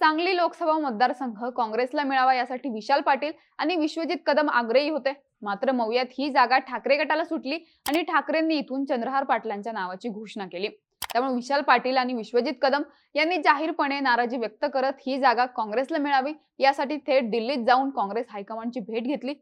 सांगली लोकसभा मतदारसंघ काँग्रेसला मिळावा यासाठी विशाल पाटील आणि विश्वजित कदम आग्रही होते. मात्र मौयात ही जागा ठाकरे गटाला सुटली आणि ठाकरेंनी इथून चंद्रहार पाटलांच्या नावाची घोषणा केली. त्यामुळे विशाल पाटील आणि विश्वजित कदम यांनी जाहीरपणे नाराजी व्यक्त करत ही जागा काँग्रेसला मिळावी यासाठी थेट दिल्लीत जाऊन काँग्रेस हायकमांडची भेट घेतली.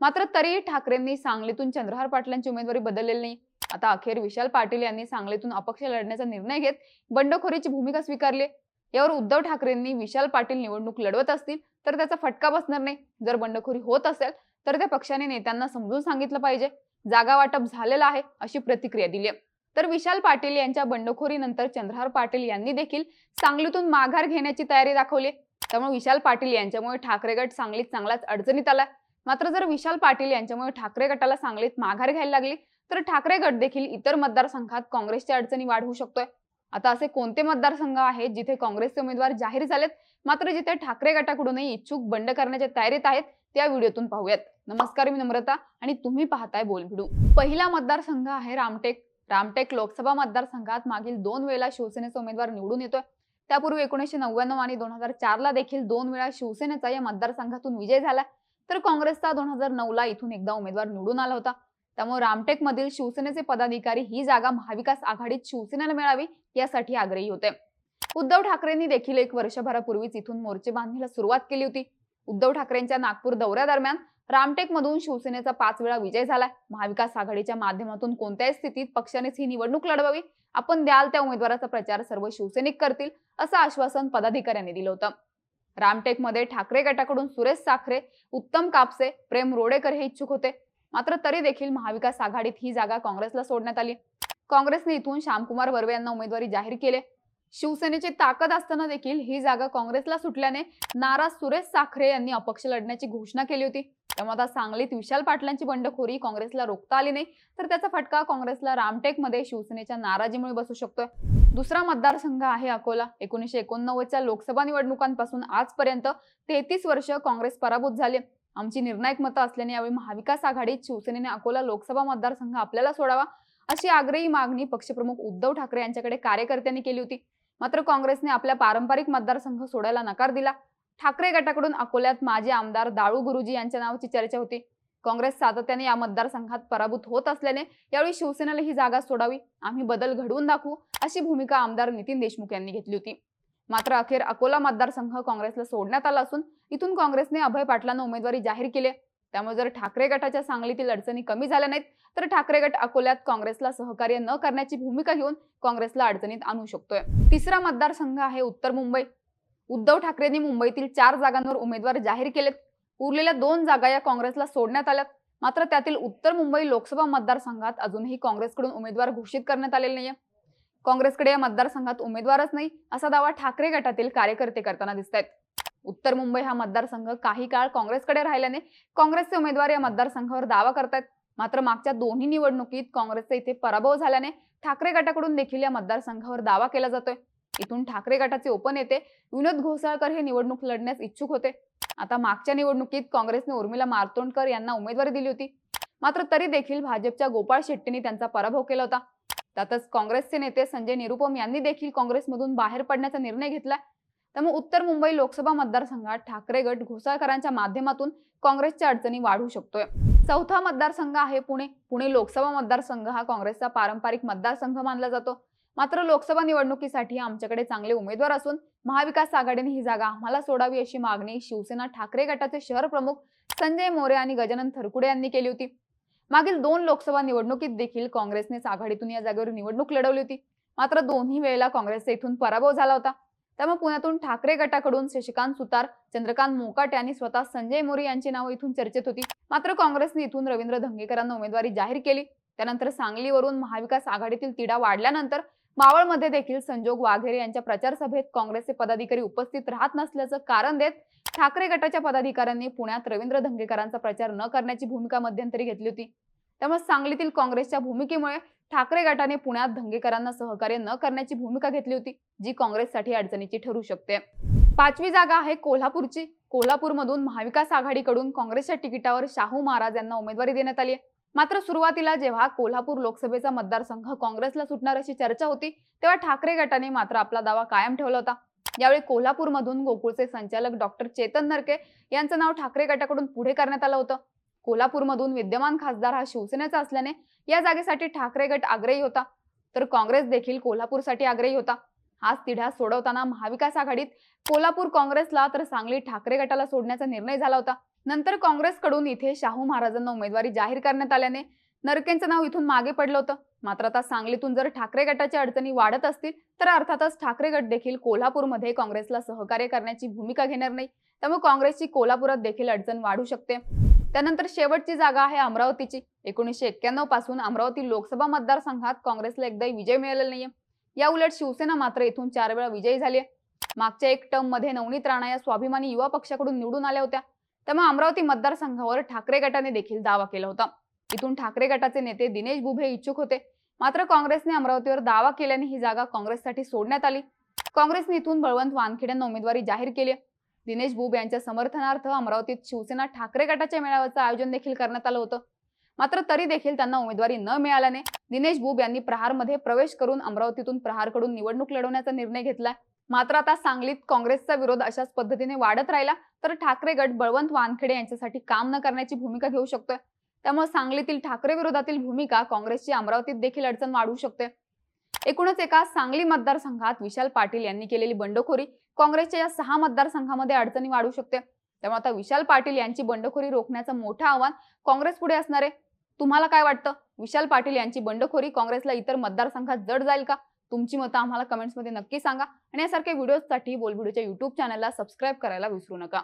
मात्र तरीही ठाकरेंनी सांगलीतून चंद्रहार पाटलांची उमेदवारी बदललेली नाही. आता अखेर विशाल पाटील यांनी सांगलीतून अपक्ष लढण्याचा निर्णय घेत बंडखोरीची भूमिका स्वीकारली यावर उद्धव ठाकरेंनी विशाल पाटील निवडणूक लढवत असतील तर त्याचा फटका बसणार नाही. जर बंडखोरी होत असेल तर त्या पक्षाने नेत्यांना समजून सांगितलं पाहिजे. जागा वाटप झालेलं आहे अशी प्रतिक्रिया दिली तर विशाल पाटील यांच्या बंडखोरीनंतर चंद्रहार पाटील यांनी देखील सांगलीतून माघार घेण्याची तयारी दाखवली त्यामुळे विशाल पाटील यांच्यामुळे ठाकरे गट सांगलीत चांगलाच अडचणीत आला मात्र जर विशाल पाटील यांच्यामुळे ठाकरे गटाला सांगलीत माघार घ्यायला लागली तर ठाकरे गट देखील इतर मतदारसंघात काँग्रेसच्या अडचणी वाढवू शकतोय. आता असे कोणते मतदारसंघ आहेत जिथे काँग्रेसचे उमेदवार जाहीर झालेत? मात्र जिथे ठाकरे गटाकडूनही इच्छुक बंड करण्याच्या तयारीत आहेत त्या व्हिडिओतून पाहूयात. नमस्कार मी नम्रता आणि तुम्ही पाहताय बोलभिडू. पहिला मतदारसंघ आहे रामटेक. रामटेक लोकसभा मतदारसंघात मागील दोन वेळा शिवसेनेचा उमेदवार निवडून येतोय. त्यापूर्वी एकोणीशे नव्याण्णव आणि दोन हजार चार ला देखील दोन वेळा शिवसेनेचा या मतदारसंघातून विजय झाला. तर काँग्रेसचा दोन हजार नऊ ला इथून एकदा उमेदवार निवडून आला होता. त्यामुळे रामटेक मधील शिवसेनेचे पदाधिकारी ही जागा महाविकास आघाडीत शिवसेनेला मिळावी यासाठी आग्रही होते. उद्धव ठाकरेंनी देखील एक वर्षभरापूर्वीच इथून मोर्चे बांधणीला सुरुवात केली होती. उद्धव ठाकरेंच्या नागपूर दौऱ्यादरम्यान रामटेक मधून शिवसेनेचा पाच वेळा विजय झालाय. महाविकास आघाडीच्या माध्यमातून कोणत्याही स्थितीत पक्षानेच ही निवडणूक लढवावी. आपण द्याल त्या उमेदवाराचा प्रचार सर्व शिवसैनिक करतील असं आश्वासन पदाधिकाऱ्यांनी दिलं होतं. रामटेकमध्ये ठाकरे गटाकडून सुरेश साखरे उत्तम कापसे प्रेम रोडेकर हे इच्छुक होते. मात्र तरी देखील महाविकास आघाडीत ही जागा काँग्रेसला सोडण्यात आली. काँग्रेसने इथून श्यामकुमार वर्वे यांना उमेदवारी जाहीर केले. शिवसेनेची ताकद असताना देखील ही जागा काँग्रेसला सुटल्याने नाराज सुरेश साखरे यांनी अपक्ष लढण्याची घोषणा केली होती. त्यामुळे आता सांगलीत विशाल पाटलांची बंडखोरी काँग्रेसला रोखता आली नाही. तर त्याचा फटका काँग्रेसला रामटेकमध्ये शिवसेनेच्या नाराजीमुळे बसू शकतोय. दुसरा मतदारसंघ आहे अकोला. एकोणीसशे एकोणनव्वदच्या लोकसभा निवडणुकांपासून आजपर्यंत तेहतीस वर्ष काँग्रेस पराभूत झाले. आमची निर्णायक मतं असल्याने यावेळी महाविकास आघाडीत शिवसेनेने अकोला लोकसभा मतदारसंघ आपल्याला सोडावा अशी आग्रही मागणी पक्षप्रमुख उद्धव ठाकरे यांच्याकडे कार्यकर्त्यांनी केली होती. मात्र काँग्रेसने आपल्या पारंपरिक मतदारसंघ सोडायला नकार दिला. ठाकरे गटाकडून अकोल्यात माजी आमदार दाळू गुरुजी यांच्या नावाची चर्चा होती. काँग्रेस सातत्याने या मतदारसंघात पराभूत होत असल्याने यावेळी शिवसेनेला ही जागा सोडावी आम्ही बदल घडवून दाखवू अशी भूमिका आमदार नितीन देशमुख यांनी घेतली होती. मात्र अखेर अकोला मतदारसंघ काँग्रेसला सोडण्यात आला असून इथून काँग्रेसने अभय पाटलांना उमेदवारी जाहीर केली आहे. त्यामुळे जर ठाकरे गटाच्या सांगलीतील अडचणी कमी झाल्या नाहीत तर ठाकरे गट अकोल्यात काँग्रेसला सहकार्य न करण्याची भूमिका घेऊन काँग्रेसला अडचणीत आणू शकतोय. तिसरा मतदारसंघ आहे उत्तर मुंबई. उद्धव ठाकरेंनी मुंबईतील चार जागांवर उमेदवार जाहीर केलेत. उरलेल्या दोन जागा या काँग्रेसला सोडण्यात आल्यात. मात्र त्यातील उत्तर मुंबई लोकसभा मतदारसंघात अजूनही काँग्रेसकडून उमेदवार घोषित करण्यात आलेले नाहीये. काँग्रेसकडे या मतदारसंघात उमेदवारच नाही असा दावा ठाकरे गटातील कार्यकर्ते करताना दिसत आहेत उत्तर मुंबई हा मतदारसंघ काही काळ काँग्रेसकडे राहिल्याने काँग्रेसचे उमेदवार या मतदारसंघावर दावा करतायत. मात्र मागच्या दोन्ही निवडणुकीत काँग्रेसचा इथे पराभव झाल्याने ठाकरे गटाकडून देखील या मतदारसंघावर दावा केला जातोय. इथून ठाकरे गटाचे उपनेते विनोद घोसाळकर हे निवडणूक लढण्यास इच्छुक होते. आता मागच्या निवडणुकीत काँग्रेसने उर्मिला मार्तोंडकर यांना उमेदवारी दिली होती. मात्र तरी देखील भाजपच्या गोपाळ शेट्टींनी त्यांचा पराभव केला होता. त्यातच काँग्रेसचे नेते संजय निरुपम यांनी देखील काँग्रेसमधून बाहेर पडण्याचा निर्णय घेतला त्यामुळे उत्तर मुंबई लोकसभा मतदारसंघात ठाकरे गट घोसाळकरांच्या माध्यमातून काँग्रेसच्या अडचणी वाढू शकतोय. चौथा मतदारसंघ आहे पुणे. पुणे लोकसभा मतदारसंघ हा काँग्रेसचा पारंपरिक मतदारसंघ मानला जातो. मात्र लोकसभा निवडणुकीसाठी आमच्याकडे चांगले उमेदवार असून महाविकास आघाडीने ही जागा आम्हाला सोडावी अशी मागणी शिवसेना ठाकरे गटाचे शहर प्रमुख संजय मोरे आणि गजानन थरकुडे यांनी केली होती. मागील दोन लोकसभा निवडणुकीत देखील काँग्रेसनेच आघाडीतून या जागेवर निवडणूक लढवली होती. मात्र दोन्ही वेळेला काँग्रेसचा इथून पराभव झाला होता. त्यामुळे पुण्यातून ठाकरे गटाकडून शशिकांत सुतार चंद्रकांत मोकाट यांनी स्वतः संजय मोरे यांची नावं इथून चर्चेत होती. मात्र काँग्रेसने इथून रवींद्र धंगेकरांना उमेदवारी जाहीर केली. त्यानंतर सांगलीवरून महाविकास आघाडीतील तिढा वाढल्यानंतर मावळमध्ये देखील संजोग वाघेरे यांच्या प्रचार सभेत काँग्रेसचे पदाधिकारी उपस्थित राहत नसल्याचं कारण देत ठाकरे गटाच्या पदाधिकाऱ्यांनी पुण्यात रवींद्र धंगेकरांचा प्रचार न करण्याची भूमिका मध्यंतरी घेतली होती. त्यामुळे सांगलीतील काँग्रेसच्या भूमिकेमुळे ठाकरे गटाने पुण्यात धंगेकरांना सहकार्य न करण्याची भूमिका घेतली होती जी काँग्रेससाठी अडचणीची ठरू शकते. पाचवी जागा आहे कोल्हापूरची. कोल्हापूरमधून महाविकास आघाडीकडून काँग्रेसच्या तिकिटावर शाहू महाराज यांना उमेदवारी देण्यात आली आहे. मात्र सुरुवातीला जेव्हा कोल्हापूर लोकसभेचा मतदारसंघ काँग्रेसला सुटणार अशी चर्चा होती तेव्हा ठाकरे गटाने मात्र आपला दावा कायम ठेवला होता. यावेळी कोल्हापूरमधून गोकुळचे संचालक डॉक्टर चेतन नरके यांचं नाव ठाकरे गटाकडून पुढे करण्यात आलं होतं. कोल्हापूरमधून विद्यमान खासदार हा शिवसेनेचा असल्याने या जागेसाठी ठाकरे गट आग्रही होता. तर काँग्रेस देखील कोल्हापूरसाठी आग्रही होता. हाच तिढा सोडवताना महाविकास आघाडीत कोल्हापूर काँग्रेसला तर सांगली ठाकरे गटाला सोडण्याचा निर्णय झाला होता. नंतर काँग्रेसकडून इथे शाहू महाराजांना उमेदवारी जाहीर करण्यात आल्याने नरकेंचं नाव इथून मागे पडलं होतं. मात्र आता सांगलीतून जर ठाकरे गटाच्या अडचणी वाढत असतील तर अर्थातच ठाकरे गट देखील कोल्हापूरमध्ये काँग्रेसला सहकार्य करण्याची भूमिका घेणार नाही. त्यामुळे काँग्रेसची कोल्हापुरात देखील अडचण वाढू शकते. त्यानंतर शेवटची जागा आहे अमरावतीची. एकोणीसशे एक्क्याण्णवपासून अमरावती लोकसभा मतदारसंघात काँग्रेसला एकदाही विजय मिळालेला नाहीये. या उलट शिवसेना मात्र इथून चार वेळा विजयी झाली मागच्या एक टर्ममध्ये नवनीत राणा या स्वाभिमानी युवा पक्षाकडून निवडून आल्या होत्या. त्यामुळे अमरावती मतदारसंघावर ठाकरे गटाने देखील दावा केला होता. इथून ठाकरे गटाचे नेते दिनेश बुभे इच्छुक होते. मात्र काँग्रेसने अमरावतीवर दावा केल्याने ही जागा काँग्रेससाठी सोडण्यात आली. काँग्रेसने इथून बळवंत वानखेडे यांना उमेदवारी जाहीर केली दिनेश बुब यांच्या समर्थनार्थ अमरावतीत शिवसेना ठाकरे गटाच्या मेळाव्याचं आयोजन देखील करण्यात आलं होतं. मात्र तरी देखील त्यांना उमेदवारी न मिळाल्याने दिनेश बुब यांनी प्रहारमध्ये प्रवेश करून अमरावतीतून प्रहारकडून निवडणूक लढवण्याचा निर्णय घेतलाय. मात्र आता सांगलीत काँग्रेसचा विरोध अशाच पद्धतीने वाढत राहिला तर ठाकरे गट बळवंत वानखेडे यांच्यासाठी काम न करण्याची भूमिका घेऊ शकतोय. त्यामुळे सांगलीतील ठाकरे विरोधातील भूमिका काँग्रेसची अमरावतीत देखील अडचण वाढवू शकते. एकूणच एका सांगली मतदारसंघात विशाल पाटील यांनी केलेली बंडखोरी काँग्रेसच्या या सहा मतदारसंघामध्ये अडचणी वाढू शकते. त्यामुळे आता विशाल पाटील यांची बंडखोरी रोखण्याचं मोठं आव्हान काँग्रेस पुढे असणार. आहे तुम्हाला काय वाटतं? विशाल पाटील यांची बंडखोरी काँग्रेसला इतर मतदारसंघात जड जाईल का? तुमची मतं आम्हाला कमेंट्समध्ये नक्की सांगा. आणि यासारख्या व्हिडिओजसाठी बोलबिडूच्या युट्यूब चॅनलला सबस्क्राईब करायला विसरू नका.